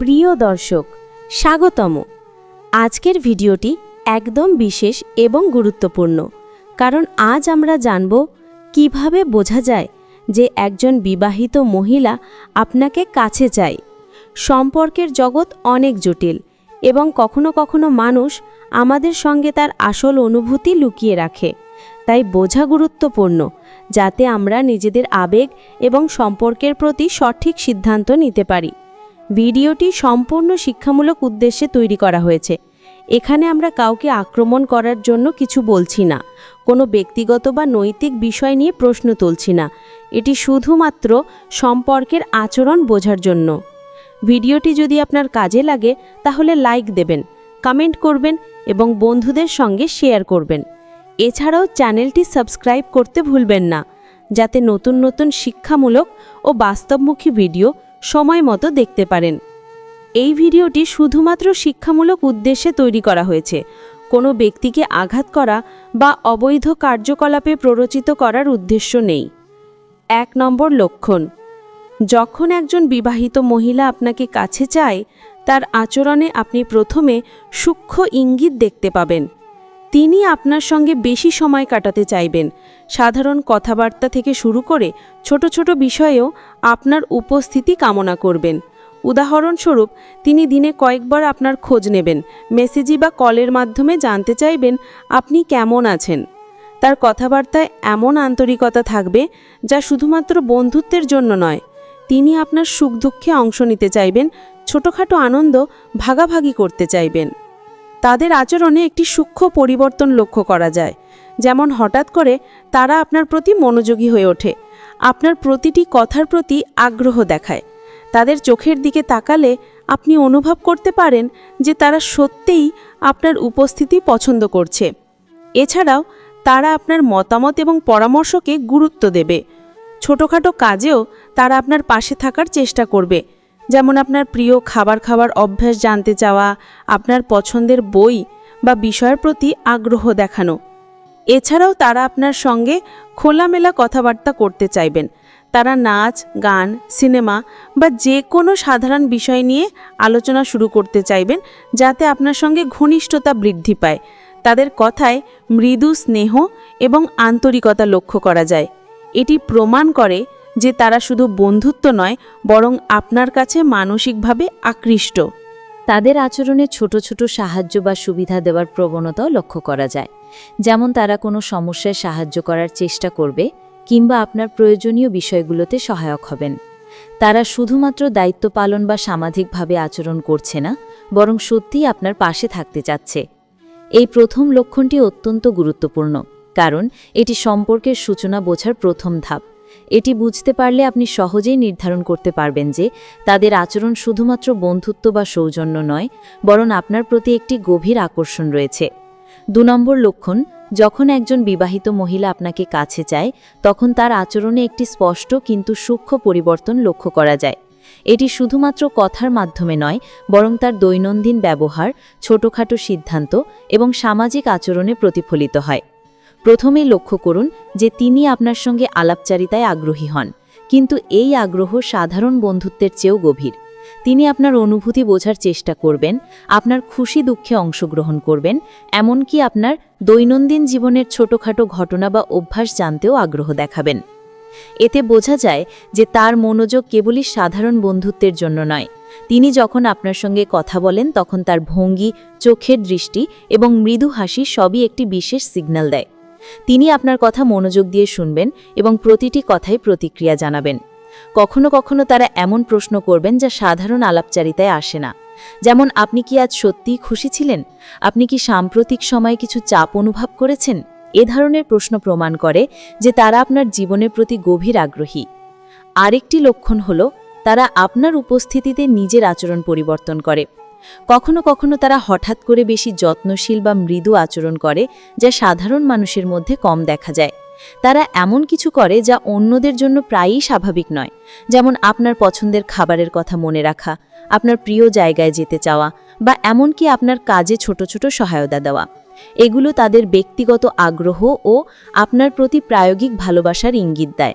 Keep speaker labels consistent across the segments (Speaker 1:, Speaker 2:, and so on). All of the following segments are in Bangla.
Speaker 1: প্রিয় দর্শক, স্বাগতম। আজকের ভিডিওটি একদম বিশেষ এবং গুরুত্বপূর্ণ, কারণ আজ আমরা জানব কীভাবে বোঝা যায় যে একজন বিবাহিত মহিলা আপনাকে কাছে চায়। সম্পর্কের জগৎ অনেক জটিল এবং কখনো কখনো মানুষ আমাদের সঙ্গে তার আসল অনুভূতি লুকিয়ে রাখে। তাই বোঝা গুরুত্বপূর্ণ, যাতে আমরা নিজেদের আবেগ এবং সম্পর্কের প্রতি সঠিক সিদ্ধান্ত নিতে পারি। ভিডিওটি সম্পূর্ণ শিক্ষামূলক উদ্দেশ্যে তৈরি করা হয়েছে। এখানে আমরা কাউকে আক্রমণ করার জন্য কিছু বলছি না। কোনো ব্যক্তিগত বা নৈতিক বিষয় নিয়ে প্রশ্ন তুলছি না। এটি শুধুমাত্র সম্পর্কের আচরণ বোঝার জন্য। ভিডিওটি যদি আপনার কাজে লাগে, তাহলে লাইক দেবেন, কমেন্ট করবেন এবং বন্ধুদের সঙ্গে শেয়ার করবেন। এছাড়াও চ্যানেলটি সাবস্ক্রাইব করতে ভুলবেন না, যাতে নতুন নতুন শিক্ষামূলক ও বাস্তবমুখী ভিডিও সময় মতো দেখতে পারেন। এই ভিডিওটি শুধুমাত্র শিক্ষামূলক উদ্দেশ্যে তৈরি করা হয়েছে। কোনো ব্যক্তিকে আঘাত করা বা অবৈধ কার্যকলাপে প্ররোচিত করার উদ্দেশ্য নেই। এক নম্বর লক্ষণ, যখন একজন বিবাহিত মহিলা আপনাকে কাছে চায়, তার আচরণে আপনি প্রথমে সূক্ষ্ম ইঙ্গিত দেখতে পাবেন। তিনি আপনার সঙ্গে বেশি সময় কাটাতে চাইবেন। সাধারণ কথাবার্তা থেকে শুরু করে ছোট ছোট বিষয়েও আপনার উপস্থিতি কামনা করবেন। উদাহরণস্বরূপ, তিনি দিনে কয়েকবার আপনার খোঁজ নেবেন মেসেজি বা কলের মাধ্যমে জানতে চাইবেন আপনি কেমন আছেন। তার কথাবার্তায় এমন আন্তরিকতা থাকবে যা শুধুমাত্র বন্ধুত্বের জন্য নয়, তিনি আপনার সুখ দুঃখে অংশ নিতে চাইবেন, ছোটোখাটো আনন্দ ভাগাভাগি করতে চাইবেন। তাদের আচরণে একটি সূক্ষ্ম পরিবর্তন লক্ষ্য করা যায়। যেমন হঠাৎ করে তারা আপনার প্রতি মনোযোগী হয়ে ওঠে। আপনার প্রতিটি কথার প্রতি আগ্রহ দেখায়। তাদের চোখের দিকে তাকালে আপনি অনুভব করতে পারেন যে তারা সত্যিই আপনার উপস্থিতি পছন্দ করছে। এছাড়াও তারা আপনার মতামত এবং পরামর্শকে গুরুত্ব দেবে। ছোটোখাটো কাজেও তারা আপনার পাশে থাকার চেষ্টা করবে। যেমন আপনার প্রিয় খাবার খাবার অভ্যাস জানতে চাওয়া, আপনার পছন্দের বই বা বিষয়ের প্রতি আগ্রহ দেখানো। এছাড়াও তারা আপনার সঙ্গে খোলামেলা কথাবার্তা করতে চাইবেন। তারা নাচ, গান, সিনেমা বা যে কোনো সাধারণ বিষয় নিয়ে আলোচনা শুরু করতে চাইবেন, যাতে আপনার সঙ্গে ঘনিষ্ঠতা বৃদ্ধি পায়। তাদের কথায় মৃদু স্নেহ এবং আন্তরিকতা লক্ষ্য করা যায়। এটি প্রমাণ করে যে তারা শুধু বন্ধুত্ব নয়, বরং আপনার কাছে মানসিকভাবে আকৃষ্ট।
Speaker 2: তাদের আচরণে ছোট ছোট সাহায্য বা সুবিধা দেওয়ার প্রবণতাও লক্ষ্য করা যায়। যেমন তারা কোনো সমস্যায় সাহায্য করার চেষ্টা করবে, কিংবা আপনার প্রয়োজনীয় বিষয়গুলোতে সহায়ক হবেন। তারা শুধুমাত্র দায়িত্ব পালন বা সামাজিকভাবে আচরণ করছে না, বরং সত্যিই আপনার পাশে থাকতে চাচ্ছে। এই প্রথম লক্ষণটি অত্যন্ত গুরুত্বপূর্ণ, কারণ এটি সম্পর্কের সূচনা বোঝার প্রথম ধাপ। এটি বুঝতে পারলে আপনি সহজেই নির্ধারণ করতে পারবেন যে তাদের আচরণ শুধুমাত্র বন্ধুত্ব বা সৌজন্য নয়, বরং আপনার প্রতি একটি গভীর আকর্ষণ রয়েছে। দু নম্বর লক্ষণ, যখন একজন বিবাহিত মহিলা আপনাকে কাছে চায়, তখন তার আচরণে একটি স্পষ্ট কিন্তু সূক্ষ্ম পরিবর্তন লক্ষ্য করা যায়। এটি শুধুমাত্র কথার মাধ্যমে নয়, বরং তার দৈনন্দিন ব্যবহার, ছোটখাটো সিদ্ধান্ত এবং সামাজিক আচরণে প্রতিফলিত হয়। প্রথমেই লক্ষ্য করুন যে তিনি আপনার সঙ্গে আলাপচারিতায় আগ্রহী হন, কিন্তু এই আগ্রহ সাধারণ বন্ধুত্বের চেয়েও গভীর। তিনি আপনার অনুভূতি বোঝার চেষ্টা করবেন, আপনার খুশি দুঃখে অংশগ্রহণ করবেন, এমনকি আপনার দৈনন্দিন জীবনের ছোটোখাটো ঘটনা বা অভ্যাস জানতেও আগ্রহ দেখাবেন। এতে বোঝা যায় যে তার মনোযোগ কেবলই সাধারণ বন্ধুত্বের জন্য নয়। তিনি যখন আপনার সঙ্গে কথা বলেন, তখন তার ভঙ্গি, চোখের দৃষ্টি এবং মৃদু হাসি সবই একটি বিশেষ সিগন্যাল দেয়। তিনি আপনার কথা মনোযোগ দিয়ে শুনবেন এবং প্রতিটি কথায় প্রতিক্রিয়া জানাবেন। কখনো কখনো তারা এমন প্রশ্ন করবেন যা সাধারণ আলাপচারিতায় আসে না। যেমন, আপনি কি আজ সত্যিই খুশি ছিলেন? আপনি কি সাম্প্রতিক সময়ে কিছু চাপ অনুভব করেছেন? এ ধরনের প্রশ্ন প্রমাণ করে যে তারা আপনার জীবনের প্রতি গভীর আগ্রহী। আরেকটি লক্ষণ হল, তারা আপনার উপস্থিতিতে নিজের আচরণ পরিবর্তন করে। কখনো কখনো তারা হঠাৎ করে বেশি যত্নশীল বা মৃদু আচরণ করে, যা সাধারণ মানুষের মধ্যে কম দেখা যায়। তারা এমন কিছু করে যা অন্যদের জন্য প্রায়ই স্বাভাবিক নয়। যেমন আপনার পছন্দের খাবারের কথা মনে রাখা, আপনার প্রিয় জায়গায় যেতে চাওয়া, বা এমনকি আপনার কাজে ছোট ছোট সহায়তা দেওয়া। এগুলো তাদের ব্যক্তিগত আগ্রহ ও আপনার প্রতি প্রায়োগিক ভালোবাসার ইঙ্গিত দেয়।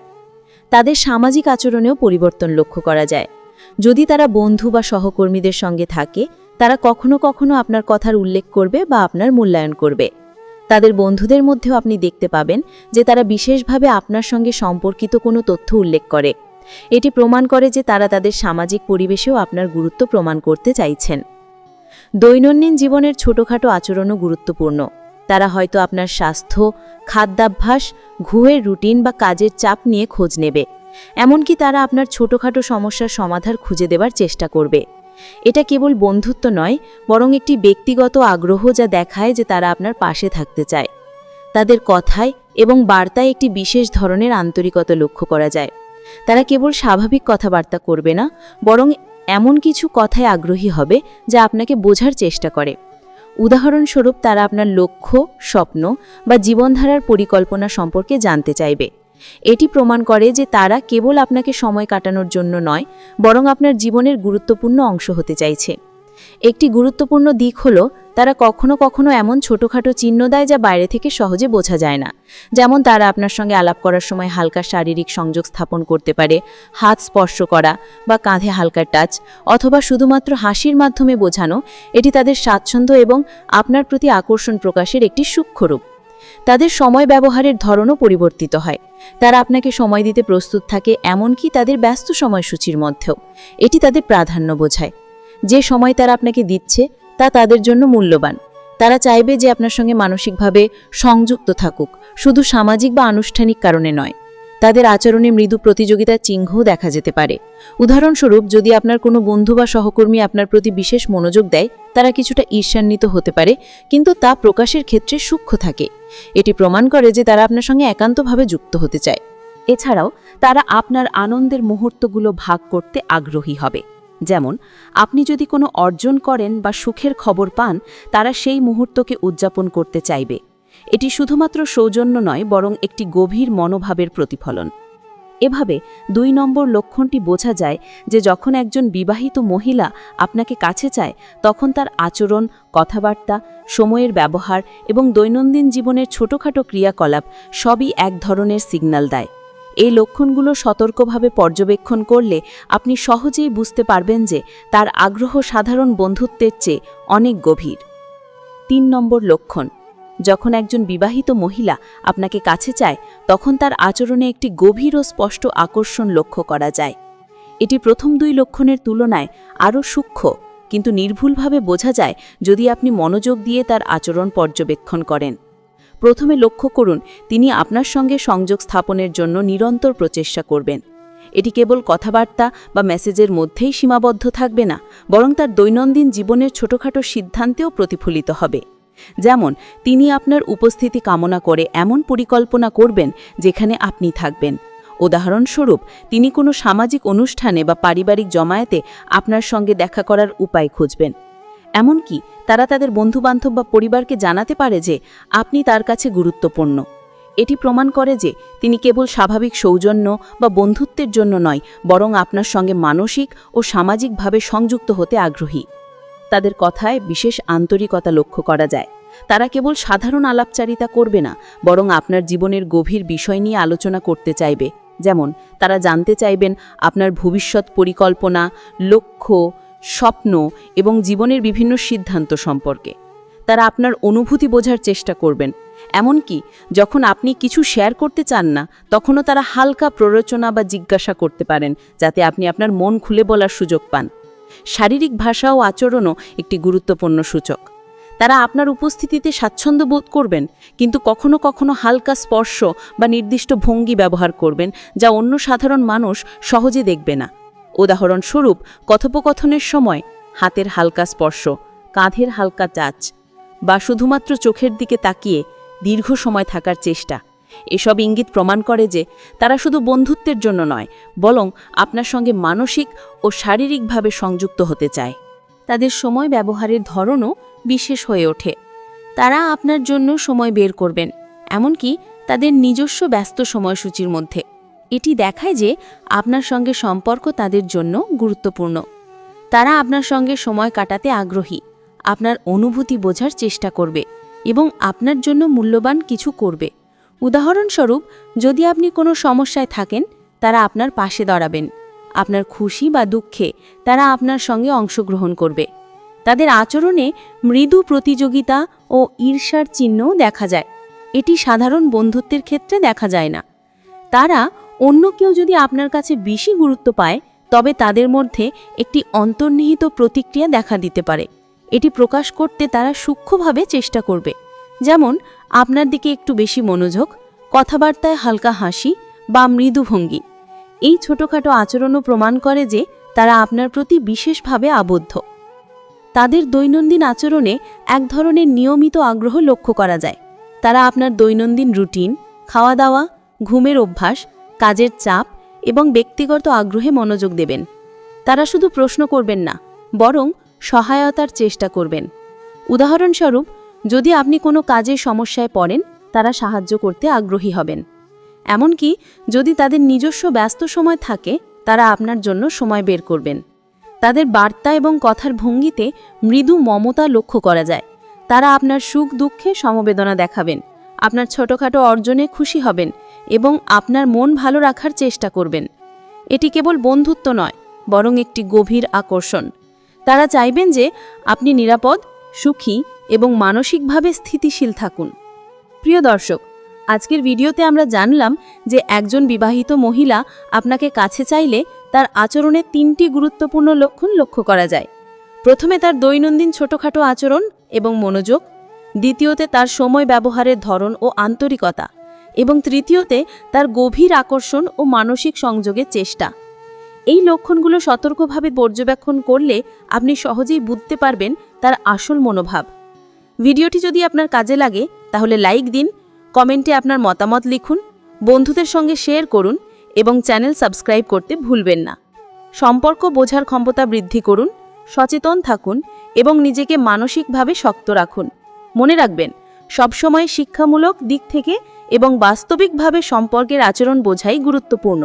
Speaker 2: তাদের সামাজিক আচরণেও পরিবর্তন লক্ষ্য করা যায়।
Speaker 3: যদি তারা বন্ধু বা সহকর্মীদের সঙ্গে থাকে, তারা কখনো কখনো আপনার কথার উল্লেখ করবে বা আপনার মূল্যায়ন করবে। তাদের বন্ধুদের মধ্যেও আপনি দেখতে পাবেন যে তারা বিশেষভাবে আপনার সঙ্গে সম্পর্কিত কোনো তথ্য উল্লেখ করে। এটি প্রমাণ করে যে তারা তাদের সামাজিক পরিবেশেও আপনার গুরুত্ব প্রমাণ করতে চাইছেন। দৈনন্দিন জীবনের ছোটোখাটো আচরণও গুরুত্বপূর্ণ। তারা হয়তো আপনার স্বাস্থ্য, খাদ্যাভ্যাস, ঘুমের রুটিন বা কাজের চাপ নিয়ে খোঁজ নেবে। এমনকি তারা আপনার ছোটোখাটো সমস্যার সমাধান খুঁজে দেবার চেষ্টা করবে। এটা কেবল বন্ধুত্ব নয়, বরং একটি ব্যক্তিগত আগ্রহ যা দেখায় যে তারা আপনার পাশে থাকতে চায়। তাদের কথায় এবং বার্তায় একটি বিশেষ ধরনের আন্তরিকতা লক্ষ্য করা যায়। তারা কেবল স্বাভাবিক কথাবার্তা করবে না, বরং এমন কিছু কথায় আগ্রহী হবে যা আপনাকে বোঝার চেষ্টা করে। উদাহরণস্বরূপ, তারা আপনার লক্ষ্য, স্বপ্ন বা জীবনধারার পরিকল্পনা সম্পর্কে জানতে চাইবে। এটি প্রমাণ করে যে তারা কেবল আপনাকে সময় কাটানোর জন্য নয়, বরং আপনার জীবনের গুরুত্বপূর্ণ অংশ হতে চাইছে। একটি গুরুত্বপূর্ণ দিক হল, তারা কখনো কখনো এমন ছোটোখাটো চিহ্ন দেয় যা বাইরে থেকে সহজে বোঝা যায় না। যেমন তারা আপনার সঙ্গে আলাপ করার সময় হালকা শারীরিক সংযোগ স্থাপন করতে পারে, হাত স্পর্শ করা বা কাঁধে হালকা টাচ, অথবা শুধুমাত্র হাসির মাধ্যমে বোঝানো, এটি তাদের স্বাচ্ছন্দ্য এবং আপনার প্রতি আকর্ষণ প্রকাশের একটি সূক্ষ্ম রূপ। তাদের সময় ব্যবহারের ধরনও পরিবর্তিত হয়। তারা আপনাকে সময় দিতে প্রস্তুত থাকে এমনকি তাদের ব্যস্ত সময়সূচির মধ্যেও। এটি তাদের প্রাধান্য বোঝায়। যে সময় তারা আপনাকে দিচ্ছে, তা তাদের জন্য মূল্যবান। তারা চাইবে যে আপনার সঙ্গে মানসিকভাবে সংযুক্ত থাকুক, শুধু সামাজিক বা আনুষ্ঠানিক কারণে নয়। তাদের আচরণে মৃদু প্রতিযোগিতার চিহ্নও দেখা যেতে পারে। উদাহরণস্বরূপ, যদি আপনার কোনো বন্ধু বা সহকর্মী আপনার প্রতি বিশেষ মনোযোগ দেয়, তারা কিছুটা ঈর্ষান্বিত হতে পারে, কিন্তু তা প্রকাশের ক্ষেত্রে সূক্ষ্ম থাকে। এটি প্রমাণ করে যে তারা আপনার সঙ্গে একান্তভাবে যুক্ত হতে চায়।
Speaker 2: এছাড়াও, তারা আপনার আনন্দের মুহূর্তগুলো ভাগ করতে আগ্রহী হবে। যেমন, আপনি যদি কোনো অর্জন করেন বা সুখের খবর পান, তারা সেই মুহূর্তকে উদযাপন করতে চাইবে। এটি শুধুমাত্র সৌজন্য নয়, বরং একটি গভীর মনোভাবের প্রতিফলন। এভাবে দুই নম্বর লক্ষণটি বোঝা যায় যে যখন একজন বিবাহিত মহিলা আপনাকে কাছে চায়, তখন তার আচরণ, কথাবার্তা, সময়ের ব্যবহার এবং দৈনন্দিন জীবনের ছোটোখাটো ক্রিয়াকলাপ সবই এক ধরনের সিগন্যাল দেয়। এই লক্ষণগুলো সতর্কভাবে পর্যবেক্ষণ করলে আপনি সহজেই বুঝতে পারবেন যে তার আগ্রহ সাধারণ বন্ধুত্বের চেয়ে অনেক গভীর। তিন নম্বর লক্ষণ যখন একজন বিবাহিত মহিলা আপনাকে কাছে চায়, তখন তার আচরণে একটি গভীর ও স্পষ্ট আকর্ষণ লক্ষ্য করা যায়। এটি প্রথম দুই লক্ষণের তুলনায় আরও সূক্ষ্ম, কিন্তু নির্ভুলভাবে বোঝা যায় যদি আপনি মনোযোগ দিয়ে তার আচরণ পর্যবেক্ষণ করেন। প্রথমে লক্ষ্য করুন, তিনি আপনার সঙ্গে সংযোগ স্থাপনের জন্য নিরন্তর প্রচেষ্টা করবেন। এটি কেবল কথাবার্তা বা মেসেজের মধ্যেই সীমাবদ্ধ থাকবে না, বরং তার দৈনন্দিন জীবনের ছোটখাটো সিদ্ধান্তেও প্রতিফলিত হবে। যেমন, তিনি আপনার উপস্থিতি কামনা করে এমন পরিকল্পনা করবেন যেখানে আপনি থাকবেন। উদাহরণস্বরূপ, তিনি কোনো সামাজিক অনুষ্ঠানে বা পারিবারিক জমায়েতে আপনার সঙ্গে দেখা করার উপায় খুঁজবেন। এমনকি, তারা তাদের বন্ধুবান্ধব বা পরিবারকে জানাতে পারে যে, আপনি তার কাছে গুরুত্বপূর্ণ। এটি প্রমাণ করে যে, তিনি কেবল স্বাভাবিক সৌজন্য বা বন্ধুত্বের জন্য নয়, বরং আপনার সঙ্গে মানসিক ও সামাজিকভাবে সংযুক্ত হতে আগ্রহী। তাদের কথায় বিশেষ আন্তরিকতা লক্ষ্য করা যায়। তারা কেবল সাধারণ আলাপচারিতা করবে না, বরং আপনার জীবনের গভীর বিষয় নিয়ে আলোচনা করতে চাইবে। যেমন, তারা জানতে চাইবেন আপনার ভবিষ্যৎ পরিকল্পনা, লক্ষ্য, স্বপ্ন এবং জীবনের বিভিন্ন সিদ্ধান্ত সম্পর্কে। তারা আপনার অনুভূতি বোঝার চেষ্টা করবেন। এমনকি, যখন আপনি কিছু শেয়ার করতে চান না, তখনও তারা হালকা প্ররোচনা বা জিজ্ঞাসা করতে পারেন, যাতে আপনি আপনার মন খুলে বলার সুযোগ পান। শারীরিক ভাষা ও আচরণও একটি গুরুত্বপূর্ণ সূচক। তারা আপনার উপস্থিতিতে স্বাচ্ছন্দ্য বোধ করবেন, কিন্তু কখনো কখনো হালকা স্পর্শ বা নির্দিষ্ট ভঙ্গি ব্যবহার করবেন, যা অন্য সাধারণ মানুষ সহজে দেখবে না। উদাহরণস্বরূপ, কথোপকথনের সময় হাতের হালকা স্পর্শ, কাঁধের হালকা চাচ বা শুধুমাত্র চোখের দিকে তাকিয়ে দীর্ঘ সময় থাকার চেষ্টা। এসব ইঙ্গিত প্রমাণ করে যে তারা শুধু বন্ধুত্বের জন্য নয়, বরং আপনার সঙ্গে মানসিক ও শারীরিকভাবে সংযুক্ত হতে চায়।
Speaker 1: তাদের সময় ব্যবহারের ধরনও বিশেষ হয়ে ওঠে। তারা আপনার জন্য সময় বের করবেন, এমনকি তাদের নিজস্ব ব্যস্ত সময়সূচির মধ্যে। এটি দেখায় যে আপনার সঙ্গে সম্পর্ক তাদের জন্য গুরুত্বপূর্ণ। তারা আপনার সঙ্গে সময় কাটাতে আগ্রহী, আপনার অনুভূতি বোঝার চেষ্টা করবে এবং আপনার জন্য মূল্যবান কিছু করবে। উদাহরণস্বরূপ, যদি আপনি কোনো সমস্যায় থাকেন, তারা আপনার পাশে দাঁড়াবেন।
Speaker 2: আপনার খুশি বা দুঃখে তারা আপনার সঙ্গে অংশগ্রহণ করবে। তাদের আচরণে মৃদু প্রতিযোগিতা ও ঈর্ষার চিহ্নও দেখা যায়। এটি সাধারণ বন্ধুত্বের ক্ষেত্রে দেখা যায় না। তারা অন্য কেউ যদি আপনার কাছে বেশি গুরুত্ব পায়, তবে তাদের মধ্যে একটি অন্তর্নিহিত প্রতিক্রিয়া দেখা দিতে পারে। এটি প্রকাশ করতে তারা সূক্ষ্মভাবে চেষ্টা করবে। যেমন, আপনার দিকে একটু বেশি মনোযোগ, কথাবার্তায় হালকা হাসি বা মৃদু ভঙ্গি। এই ছোটখাটো আচরণও প্রমাণ করে যে তারা আপনার প্রতি বিশেষভাবে আবদ্ধ। তাদের দৈনন্দিন আচরণে এক ধরনের নিয়মিত আগ্রহ লক্ষ্য করা যায়। তারা আপনার দৈনন্দিন রুটিন খাওয়া দাওয়া ঘুমের অভ্যাস, কাজের চাপ এবং ব্যক্তিগত আগ্রহে মনোযোগ দেবেন। তারা শুধু প্রশ্ন করবেন না, বরং সহায়তার চেষ্টা করবেন। উদাহরণস্বরূপ যদি আপনি কোনো কাজের সমস্যায় পড়েন, তারা সাহায্য করতে আগ্রহী হবেন। এমনকি যদি তাদের নিজস্ব ব্যস্ত সময় থাকে, তারা আপনার জন্য সময় বের করবেন। তাদের বার্তা এবং কথার ভঙ্গিতে মৃদু মমতা লক্ষ্য করা যায়। তারা আপনার সুখ, দুঃখে সমবেদনা দেখাবেন, আপনার ছোটখাটো অর্জনে খুশি হবেন এবং আপনার মন ভালো রাখার চেষ্টা করবেন। এটি কেবল বন্ধুত্ব নয়, বরং একটি গভীর আকর্ষণ। তারা চাইবেন যে আপনি নিরাপদ, সুখী এবং মানসিকভাবে স্থিতিশীল থাকুন। প্রিয় দর্শক, আজকের ভিডিওতে আমরা জানলাম যে একজন বিবাহিত মহিলা আপনাকে কাছে চাইলে তার আচরণে তিনটি গুরুত্বপূর্ণ লক্ষণ লক্ষ্য করা যায়। প্রথমে তার দৈনন্দিন ছোটখাটো আচরণ এবং মনোযোগ, দ্বিতীয়তে তার সময় ব্যবহারের ধরন ও আন্তরিকতা, এবং তৃতীয়তে তার গভীর আকর্ষণ ও মানসিক সংযোগের চেষ্টা। এই লক্ষণগুলো সতর্কভাবে পর্যবেক্ষণ করলে আপনি সহজেই বুঝতে পারবেন তার আসল মনোভাব। ভিডিওটি যদি আপনার কাজে লাগে, তাহলে লাইক দিন, কমেন্টে আপনার মতামত লিখুন, বন্ধুদের সঙ্গে শেয়ার করুন এবং চ্যানেল সাবস্ক্রাইব করতে ভুলবেন না। সম্পর্ক বোঝার ক্ষমতা বৃদ্ধি করুন, সচেতন থাকুন এবং নিজেকে মানসিকভাবে শক্ত রাখুন। মনে রাখবেন, সবসময় শিক্ষামূলক দিক থেকে এবং বাস্তবিকভাবে সম্পর্কের আচরণ বোঝাই গুরুত্বপূর্ণ।